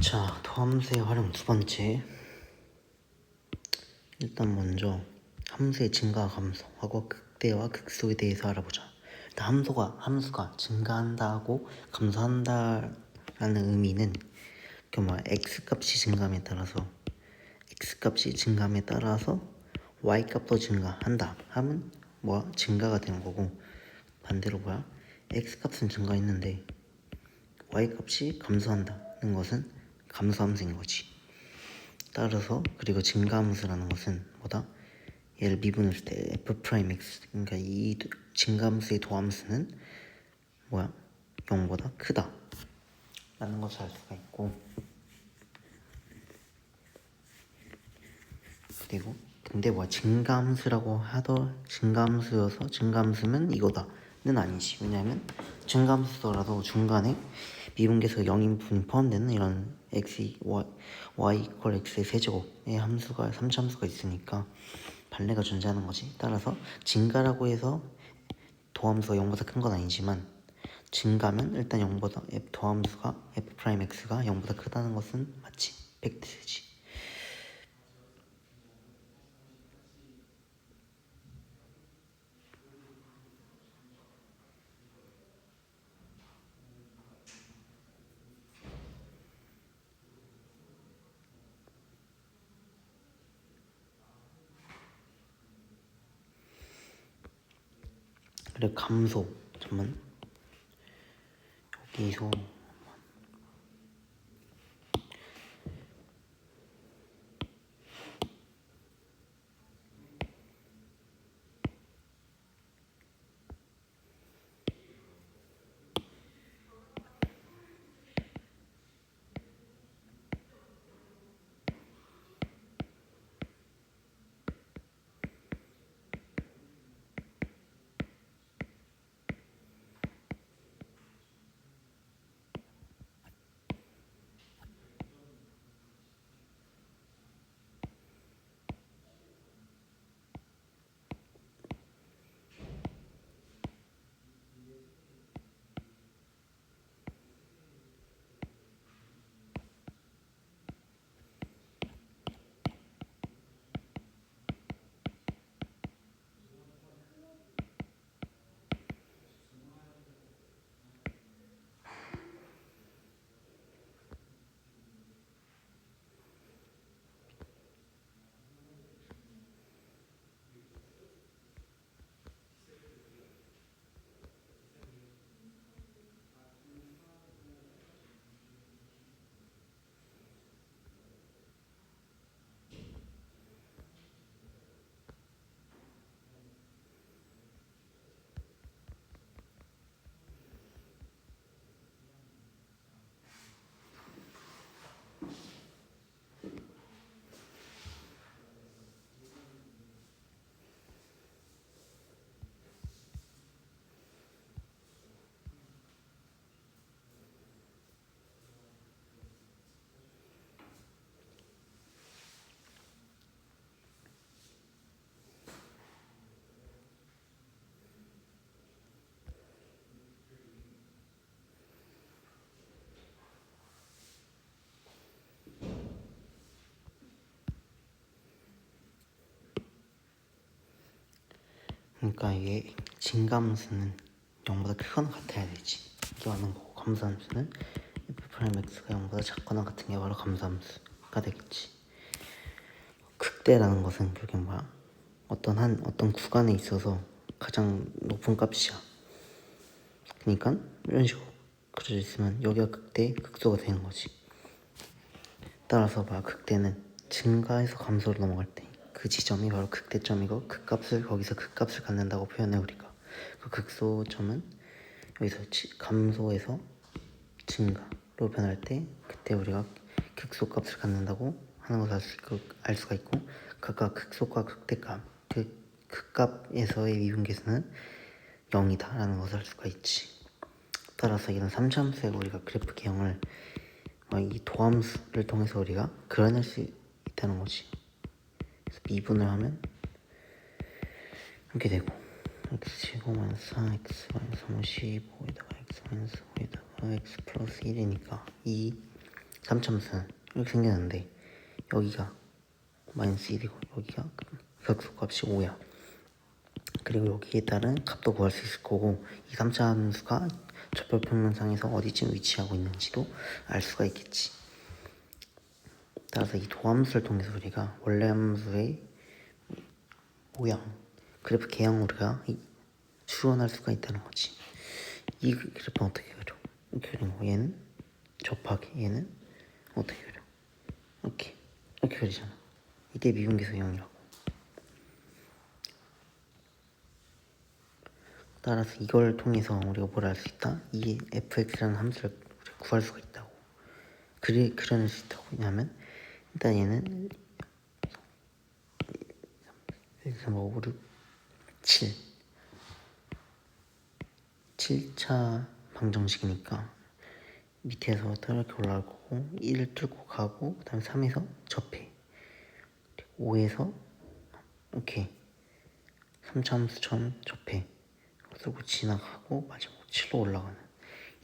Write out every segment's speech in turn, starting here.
자, 도함수의 활용 두 번째. 일단 먼저 함수의 증가와 감소하고 극대와 극소에 대해서 알아보자. 일단 함수가 함수가 증가한다고 감소한다라는 의미는 그뭐 x 값이 증가함에 따라서 x 값이 증가함에 따라서 y 값도 증가한다 하면 뭐야 증가가 되는 거고 반대로 뭐야 x 값은 증가했는데 y 값이 감소한다 는 것은 감소함수인 거지. 따라서 그리고 증가함수라는 것은 뭐다? 얘를 미분했을 때 f 프라임 x 그러니까 이 도- 증가함수의 도함수는 뭐야? 0보다 크다. 라는 것을 알 수가 있고 그리고 근데 뭐야 증가함수라고 하더 증가함수여서 증가함수면 이거다는 아니지 왜냐하면 증가함수더라도 중간에 미분계수가 0인 부분이 포함되는 이런 x y y 이퀄 x의 세제곱의 함수가 3차함수가 있으니까 반례가 존재하는 거지. 따라서 증가라고 해서 도함수가 0보다 큰 건 아니지만 증가면 일단 0보다 f 도함수가 f 프라임 x가 0보다 크다는 것은 맞지. 팩트지 그리고 감소 잠만. 여기서 그러니까 이게 증감수는 0보다 크거나 같아야 되지. 이게 맞는 거고 감소함수는 f 프라임 x가 0보다 작거나 같은 게 바로 감소함수가 되겠지. 극대라는 것은 그게 뭐야? 어떤 한 어떤 구간에 있어서 가장 높은 값이야. 그러니까 이런 식으로 그려져 있으면 여기가 극대 극소가 되는 거지. 따라서 봐 극대는 증가해서 감소로 넘어갈 때 그 지점이 바로 극대점이고 그 값을 거기서 그 값을 갖는다고 표현해 우리가 그 극소점은 여기서 지- 감소해서 증가로 변할 때 그때 우리가 극소 값을 갖는다고 하는 것을 알, 수 있고, 알 수가 있고 각각 극소과 극대값 그 극값에서의 미분계수는 0이다 라는 것을 알 수가 있지 따라서 이런 삼차함수의 우리가 그래프 개형을 어, 이 도함수를 통해서 우리가 그려낼 수 있다는 거지. 그래서 미분을 하면 이렇게 되고 x 제곱 마이너스 4x 마이너스 35에다가 x 마이너스 5에다가 x 플러스 1이니까 이 3참수는 이렇게 생겼는데 여기가 마이너스 1이고 여기가 극소값이 5야. 그리고 여기에 따른 값도 구할 수 있을 거고 이 3참수가 좌표평면상에서 어디쯤 위치하고 있는지도 알 수가 있겠지 따라서 이 도함수를 통해서 우리가 원래 함수의 모양 그래프 개형 우리가 이- 추론할 수가 있다는 거지 이 그래프는 어떻게 그려? 그리고 얘는 접하게 얘는 어떻게 그려? 이렇게 이렇게 그리잖아 이때 미분계수 0이라고 따라서 이걸 통해서 우리가 뭘 알 수 있다? 이 fx라는 함수를 구할 수가 있다고 그리, 그려낼 수 있다고 왜냐하면 일단 얘는 여기서 뭐 5, 6, 7 7차 방정식이니까 밑에서부터 이렇게 올라갈 거고 1을 뚫고 가고 그 다음에 3에서 접해. 5에서 이렇게 3차 함수처럼 접해. 그리고 지나가고 마지막 7로 올라가는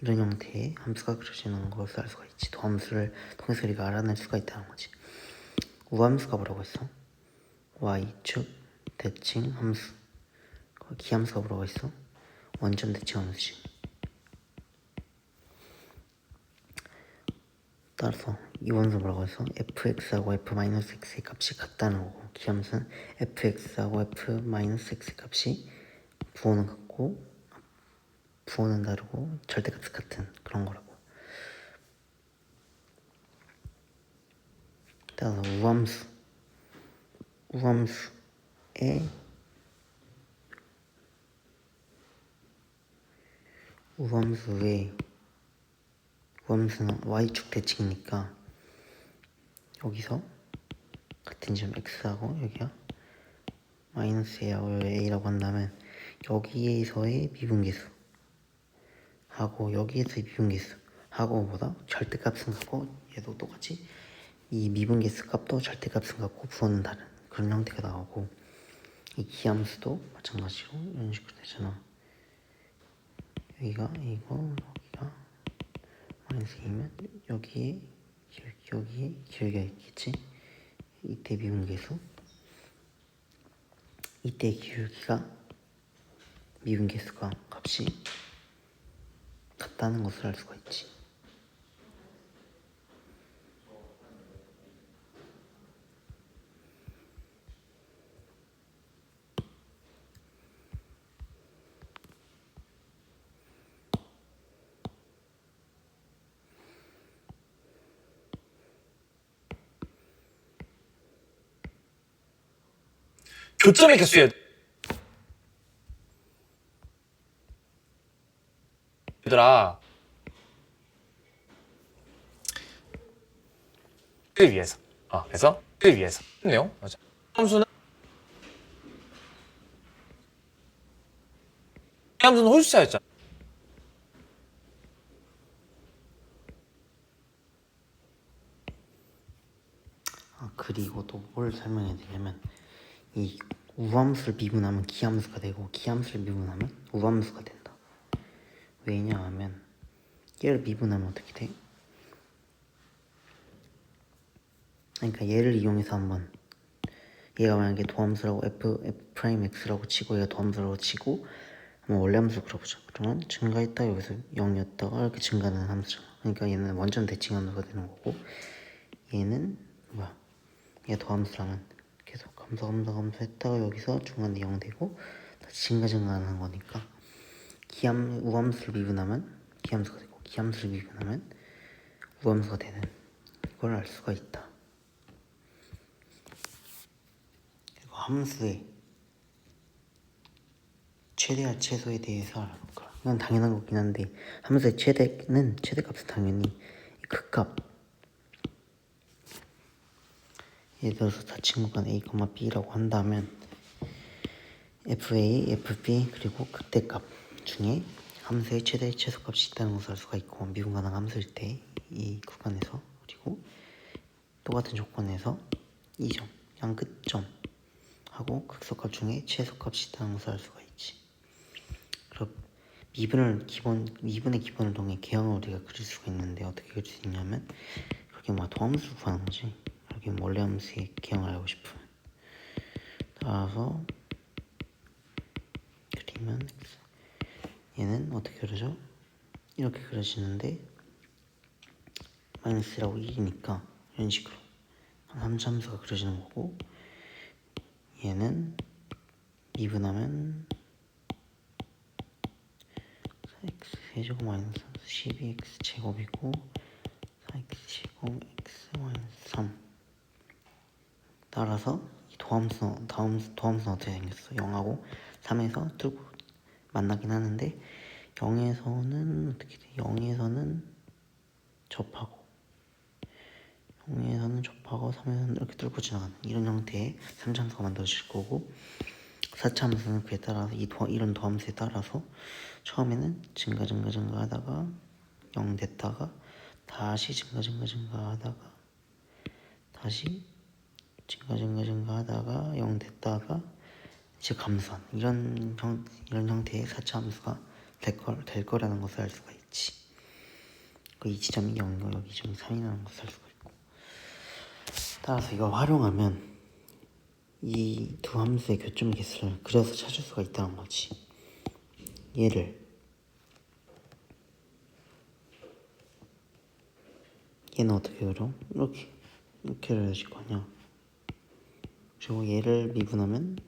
이런 형태의 함수가 그려지는 것을 알 수가 있지 도함수를 통해서 우리가 알아낼 수가 있다는 거지 우함수가 뭐라고 했어? y축 대칭 함수 그 기함수가 뭐라고 했어? 원점 대칭 함수지 따라서 이 원수 뭐라고 했어? fx하고 f-x의 값이 같다는 거고 기함수는 fx하고 f-x의 값이 부호는 같고 부호는 다르고 절대값이 같은 그런 거라고. 따라서 우함수. 우함수의 우함수의 우함수는 y축 대칭이니까 여기서 같은 점 x하고 여기가 마이너스 a하고 a라고 한다면 여기에서의 미분계수 하고 여기에서의 미분계수 하고 뭐다 절대값은 같고 얘도 똑같이 이 미분계수 값도 절대값은 같고 부호는 다른 그런 형태가 나오고 이 기함수도 마찬가지로 이런 식으로 되잖아. 여기가 이거 여기가 마이너스 2면 여기에 길- 여기에 길이가 있겠지? 이때 미분계수. 이때 기울기가 미분계수가 값이 같다는 것을 알 수가 있지. 교점의 개수에 얘들아 그 위해서. 어 그래서? 그 위해서. 네요. 맞아. 함수는? 이 함수는 홀수차였잖아. 아 그리고 또 뭘 설명해야 되냐면 이 우함수를 미분하면 기함수가 되고 기함수를 미분하면 우함수가 된다 왜냐 하면 얘를 미분하면 어떻게 돼? 그러니까 얘를 이용해서 한번 얘가 만약에 도함수라고 f f 프라임 x라고 치고 얘가 도함수라고 치고 한번 원래 함수를 그려보자. 그러면 증가했다. 여기서 0이었다가 이렇게 증가하는 함수잖아. 그러니까 얘는 완전 대칭 함수가 되는 거고 얘는 뭐야? 얘 도함수라면 계속 감소 감소 감소 했다가 여기서 중간에 0 되고 다시 증가 증가하는 거니까 기함 우함수를 미분하면 기함수가 되고 기함수를 미분하면 우함수가 되는 이걸 알 수가 있다. 그리고 함수의 최대와 최소에 대해서 알아볼까 이건 당연한 거긴 한데 함수의 최대는 최대값은 당연히 극값. 예를 들어서 자친구간 a, b라고 한다면 fa, fb 그리고 극대값 중에 함수의 최대 최소값이 있다는 것을 알 수가 있고 미분 가능 함수일 때 이 구간에서 그리고 똑같은 조건에서 이 점, 양 끝점 하고 극소값 중에 최소값이 있다는 것을 알 수가 있지. 그럼 미분을 기본 미분의 기본을 통해 개형을 우리가 그릴 수가 있는데 어떻게 그릴 수 있냐면 여기 뭐 도함수 구하는 거지 여기 원래 함수의 기형을 알고 싶으면 따라서 그리면 얘는 어떻게 그려져? 이렇게 그려지는데 마이너스라고 1이니까 이런 식으로 한 함수가 그려지는 거고 얘는 미분하면 4x 세제곱 마이너스 12x 제곱이고 4x 제곱 x 마이너스 3 따라서 이 도함수 다음 도함수는 어떻게 생겼어? 0하고 3에서 뚫고 만나긴 하는데 0에서는 어떻게 돼? 0에서는 접하고 0에서는 접하고 3에서는 이렇게 뚫고 지나가는 이런 형태의 3차함수가 만들어질 거고 4차함수는 그에 따라서 이 도, 이런 도함수에 따라서 처음에는 증가 증가 증가 하다가 0 됐다가 다시 증가 증가 증가 하다가 다시 증가 증가 증가 하다가 0 됐다가 이제 감소한 이런 형 이런 형태의 4차 함수가 될, 거, 될 거라는 것을 알 수가 있지. 그 이 지점이 0이고 여기 지점이 3이라는 것을 알 수가 있고. 따라서 이걸 활용하면 이 두 함수의 교점 개수를 그려서 찾을 수가 있다는 거지. 얘를 얘는 어떻게 그려? 이렇게 이렇게 그려질 거 아니야. 그리고 얘를 미분하면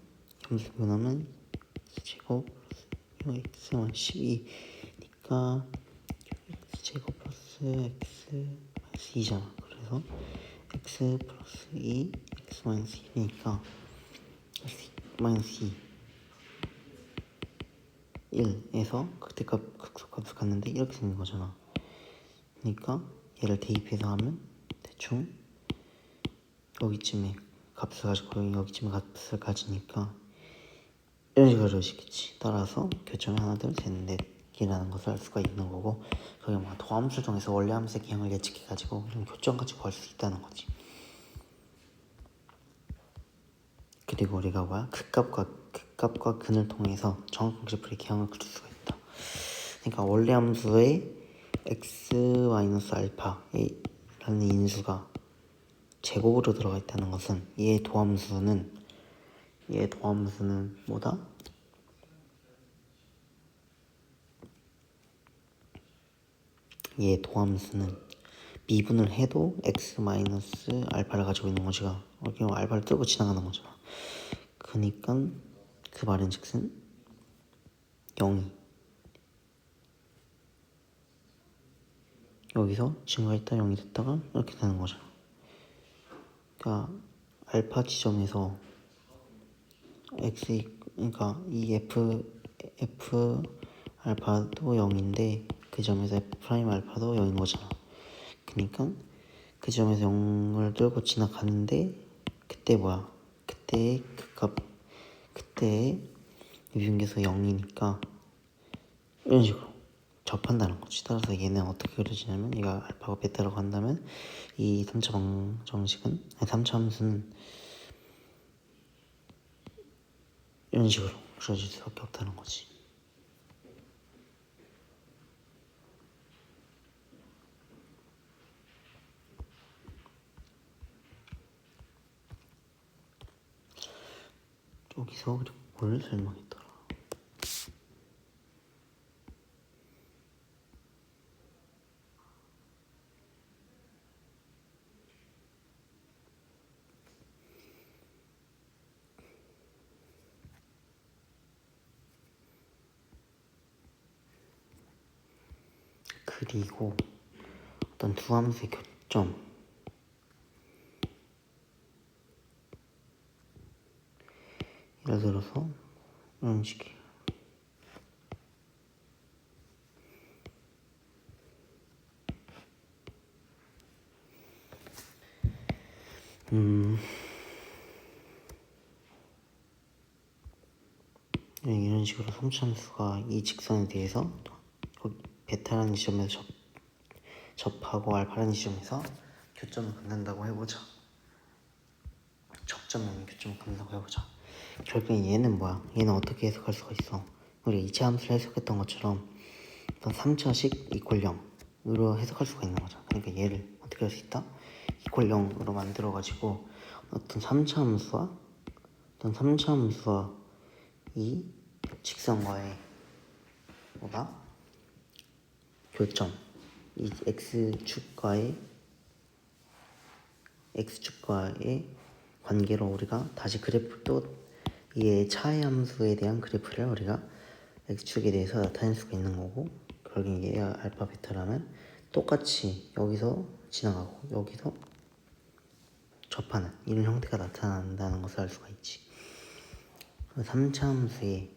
함수 미분하면 제곱 플러스 x만 12니까 x 제곱 플러스 x 마이너스 2잖아. 그래서 x 플러스 2 x 마이너스 1이니까 마이너스 2 1에서 극대값 극소값을 갔는데 이렇게 생긴 거잖아. 그러니까 얘를 대입해서 하면 대충 여기쯤에 값을 가지고 여기쯤에 값을 가지니까 그려지겠지. 따라서 교점이 하나 둘 셋넷 개라는 것을 알 수가 있는 거고 그게 뭐 도함수 중에서 원래 함수의 기형을 예측해 가지고 교점까지 구할 수 있다는 거지. 그리고 우리가 뭐야 극값과 극값과 근을 통해서 정확한 그래프의 기형을 그릴 수가 있다. 그러니까 원래 함수의 x 마이너스 알파라는 인수가 제곱으로 들어가 있다는 것은 얘 도함수는 얘 도함수는 뭐다? 얘 도함수는 미분을 해도 x 마이너스 알파를 가지고 있는 거지가 여기 알파를 뚫고 지나가는 거잖아. 그니까 그 말인즉슨 0이 여기서 증가했다 0이 됐다가 이렇게 되는 거잖아. 그러니까 알파 지점에서 x 그러니까 이 f f 알파도 0인데 그 점에서 f 프라임 알파도 0인 거잖아. 그러니까 그 점에서 0을 뚫고 지나가는데 그때 뭐야? 그때 그값 그때 유중계수 0이니까 이런 식으로 접한다는 거지. 따라서 얘는 어떻게 그려지냐면 얘가 알파가 베타라고 한다면 이 3차 방정식은 아니 3차 함수는 이런 식으로 그려질 수밖에 없다는 거지. 여기서 그리고 뭘 설명했더라? 그리고 어떤 두 함수의 교점 예를 들어서 이런 식이에요. 음, 이런 식으로 섬참수가 이 직선에 대해서 베타라는 지점에서 접, 접하고 알파라는 지점에서 교점을 갖는다고 해보자. 접점은 교점을 갖는다고 해보자. 결국엔 얘는 뭐야? 얘는 어떻게 해석할 수가 있어? 우리 이체 함수를 해석했던 것처럼 어떤 3차식 이퀄 0으로 해석할 수가 있는 거죠. 그러니까 얘를 어떻게 할 수 있다? 이퀄 0으로 만들어 가지고 어떤 3차 함수와 어떤 3차 함수와 이 직선과의 뭐가 교점 이 x축과의 x축과의 관계로 우리가 다시 그래프 또이 차의 함수에 대한 그래프를 우리가 x축에 대해서 나타낼 수가 있는 거고 결국 이게 알파 베타라면 똑같이 여기서 지나가고 여기서 접하는 이런 형태가 나타난다는 것을 알 수가 있지. 3차 함수의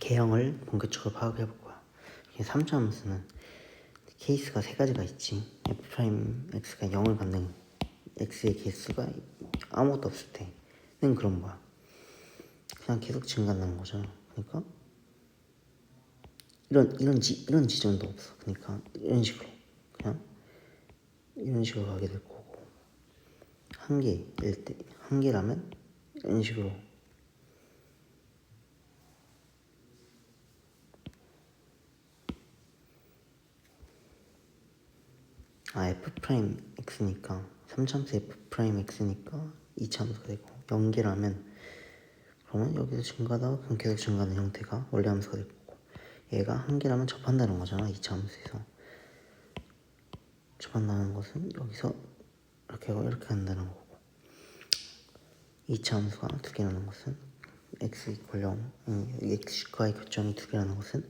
개형을 본격적으로 파악해 볼 거야. 3차 함수는 케이스가 세 가지가 있지. f 프라임 x가 0을 갖는 x의 개수가 아무것도 없을 때는 그런 거야. 그냥 계속 증가하는 거잖아. 그러니까 이런 이런 지 이런 지점도 없어. 그러니까 이런 식으로 그냥 이런 식으로 가게 될 거고 한 개일 때 한 개라면 이런 식으로 아 f 프라임 x니까. 3참수 f 프라임 x니까 2참수가 되고 연계라면 그러면 여기서 증가하다가 그냥 계속 증가하는 형태가 원래 함수가 될 거고 얘가 한 개라면 접한다는 거잖아 2참수에서. 접한다는 것은 여기서 이렇게 하고 이렇게 한다는 거고. 2차 함수가 두 개라는 것은 x 이퀄 0 x과의 교점이 두 개라는 것은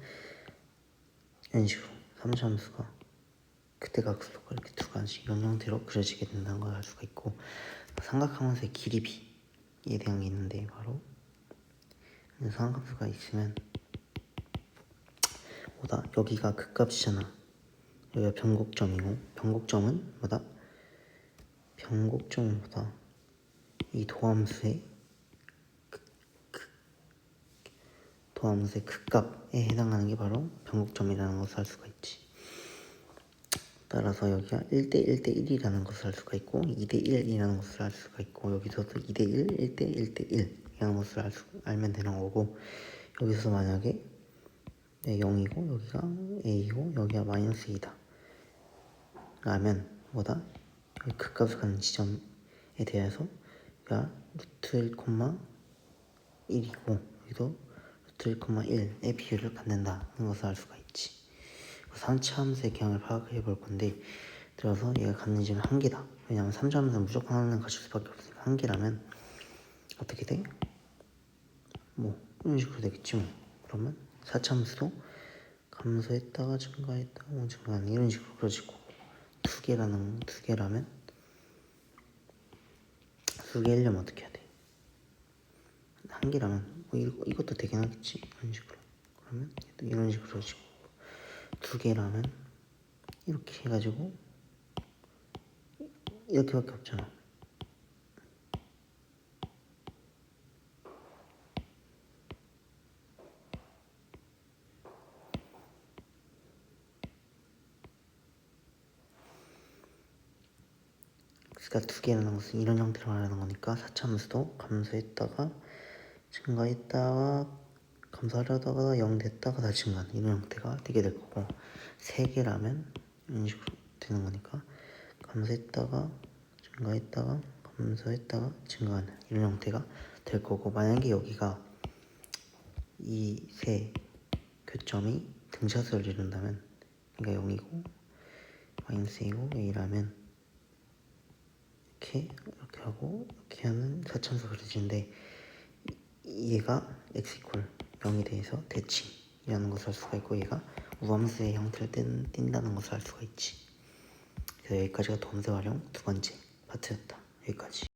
이런 식으로 3차 함수가 그때가 그수가 이렇게 두 가지 형태로 그려지게 된다는 걸 알 수가 있고 삼각함수의 길이 b에 대한 게 있는데 바로 삼각함수가 있으면 뭐다? 여기가 극값이잖아. 여기가 변곡점이고 변곡점은 뭐다? 변곡점은 뭐다? 이 도함수의 극- 극- 도함수의 극값에 해당하는 게 바로 변곡점이라는 것을 알 수가 있지 따라서 여기가 1대 1대 1이라는 것을 알 수가 있고 2대 1이라는 것을 알 수가 있고 여기서도 2대 1, 1대 1대 1 이라는 것을 알 수, 알면 되는 거고 여기서 만약에 네, 0이고 여기가 a고 여기가 마이너스 2다 라면 뭐다? 여기 극값을 갖는 지점에 대해서 여기가 루트 1, 1이고 여기도 루트 1, 1의 비율을 갖는다는 것을 알 수가 있지 3차 함수의 개형을 파악해 볼 건데 들어서 얘가 갖는 지는 한 개다. 왜냐면 3차 함수는 무조건 하나는 가질 수밖에 없으니까 한 개라면 어떻게 돼? 뭐 이런 식으로 되겠지 뭐. 그러면 4차 함수도 감소했다가 증가했다가 뭐 증가하는 이런 식으로 그려질 거고 두 개라는 두 개라면 두 개려면 어떻게 해야 돼? 한 개라면 뭐 이것도 되긴 하겠지 이런 식으로 그러면 이런 식으로 그려지고 두 개라면 이렇게 해가지고 이렇게밖에 없잖아. x가 두 개라는 것은 이런 형태로 말하는 거니까 사차함수도 감소했다가 증가했다가 감소하려다가 0 됐다가 다시 증가하는 이런 형태가 되게 될 거고 세 개라면 이런 식으로 되는 거니까 감소했다가 증가했다가 감소했다가 증가하는 이런 형태가 될 거고 만약에 여기가 이 세 교점이 등차수를 이룬다면 그러니까 0이고 마이너스 2고 A라면 이렇게 이렇게 하고 이렇게 하는 사참수 그려지는데 이- 얘가 x 이퀄 0에 대해서 대칭이라는 것을 알 수가 있고 얘가 우함수의 형태를 띈, 띈다는 것을 알 수가 있지. 그래서 여기까지가 도함수 활용 두 번째 파트였다. 여기까지